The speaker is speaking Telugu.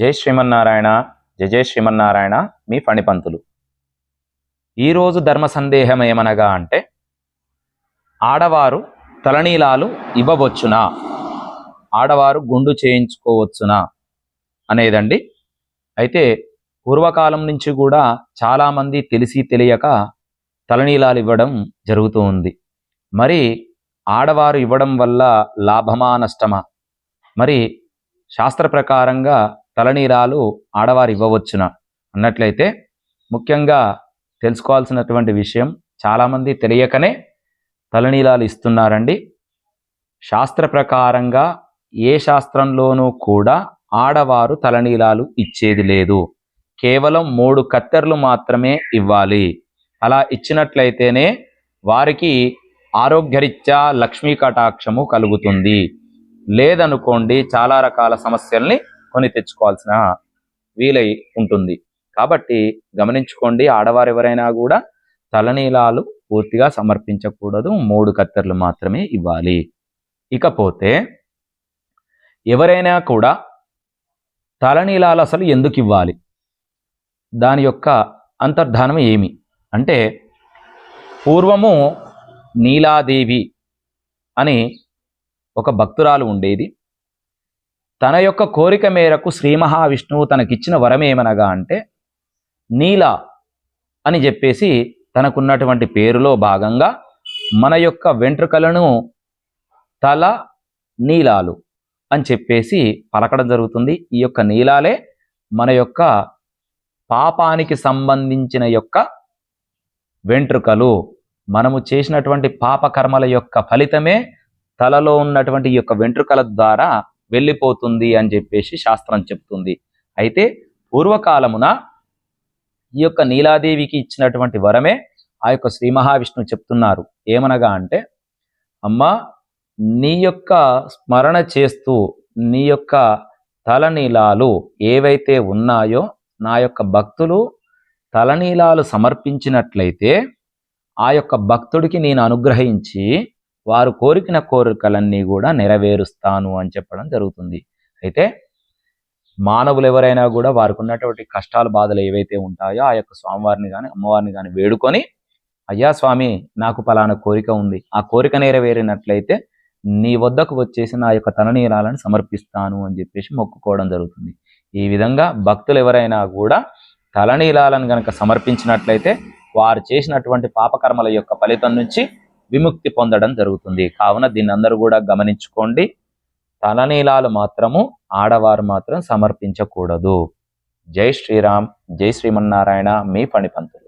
జై శ్రీమన్నారాయణ జయ జయ శ్రీమన్నారాయణ మీ ఫణిపంతులు. ఈరోజు ధర్మ సందేహం ఏమనగా అంటే ఆడవారు తలనీలాలు ఇవ్వవచ్చునా? ఆడవారు గుండు చేయించుకోవచ్చునా? అనేదండి. అయితే పూర్వకాలం నుంచి కూడా చాలామంది తెలిసి తెలియక తలనీలాలు ఇవ్వడం జరుగుతూ ఉంది. మరి ఆడవారు ఇవ్వడం వల్ల లాభమా నష్టమా? మరి శాస్త్ర ప్రకారంగా తలనీలాలు ఆడవారు ఇవ్వవచ్చున. అన్నట్లయితే ముఖ్యంగా తెలుసుకోవాల్సినటువంటి విషయం చాలామంది తెలియకనే తలనీలాలు ఇస్తున్నారండి. శాస్త్ర ప్రకారంగా ఏ శాస్త్రంలోనూ కూడా ఆడవారు తలనీలాలు ఇచ్చేది లేదు. కేవలం మూడు కత్తెరలు మాత్రమే ఇవ్వాలి. అలా ఇచ్చినట్లయితేనే వారికి ఆరోగ్యరీత్యా లక్ష్మీ కటాక్షము కలుగుతుంది. లేదనుకోండి చాలా రకాల సమస్యల్ని కొని తెచ్చుకోవాల్సిన వీలై ఉంటుంది. కాబట్టి గమనించుకోండి ఆడవారు ఎవరైనా కూడా తలనీలాలు పూర్తిగా సమర్పించకూడదు మూడు కత్తెరలు మాత్రమే ఇవ్వాలి. ఇకపోతే ఎవరైనా కూడా తలనీలాలు అసలు ఎందుకు ఇవ్వాలి? దాని యొక్క అంతర్ధానం ఏమి? అంటే పూర్వము నీలాదేవి అని ఒక భక్తురాలు ఉండేది. తన యొక్క కోరిక మేరకు శ్రీ మహావిష్ణువు తనకిచ్చిన వరం ఏమనగా అంటే నీల అని చెప్పేసి తనకున్నటువంటి పేరులో భాగంగా మన యొక్క వెంట్రుకలను తల నీలాలు అని చెప్పేసి పలకడం జరుగుతుంది. ఈ యొక్క నీలాలే మన యొక్క పాపానికి సంబంధించిన యొక్క వెంట్రుకలు. మనము చేసినటువంటి పాపకర్మల యొక్క ఫలితమే తలలో ఉన్నటువంటి ఈ యొక్క వెంట్రుకల ద్వారా వెళ్ళిపోతుంది అని చెప్పేసి శాస్త్రం చెప్తుంది. అయితే పూర్వకాలమున ఈ యొక్క నీలాదేవికి ఇచ్చినటువంటి వరమే ఆ యొక్క శ్రీ మహావిష్ణువు చెప్తున్నారు. ఏమనగా అంటే అమ్మా నీ యొక్క స్మరణ చేస్తూ నీ యొక్క తలనీలాలు ఏవైతే ఉన్నాయో నా యొక్క భక్తులు తలనీలాలు సమర్పించినట్లయితే ఆ యొక్క భక్తుడికి నేను అనుగ్రహించి వారు కోరికిన కోరికలన్నీ కూడా నెరవేరుస్తాను అని చెప్పడం జరుగుతుంది. అయితే మానవులు ఎవరైనా కూడా వారికి ఉన్నటువంటి కష్టాలు బాధలు ఏవైతే ఉంటాయో ఆ యొక్క స్వామివారిని కానీ అమ్మవారిని కానీ వేడుకొని అయ్యా స్వామి నాకు పలానా కోరిక ఉంది. ఆ కోరిక నెరవేరినట్లయితే నీ వద్దకు వచ్చేసి నా యొక్క తలనీలాలను సమర్పిస్తాను అని చెప్పేసి మొక్కుకోవడం జరుగుతుంది. ఈ విధంగా భక్తులు ఎవరైనా కూడా తలనీలాలను గనక సమర్పించినట్లయితే వారు చేసినటువంటి పాపకర్మల యొక్క ఫలితం నుంచి విముక్తి పొందడం జరుగుతుంది. కావున దీన్ని అందరూ కూడా గమనించుకోండి. తలనీలాలు మాత్రము ఆడవారు మాత్రం సమర్పించకూడదు. జై శ్రీరామ్ జై శ్రీమన్నారాయణ మీ పణిపంతులు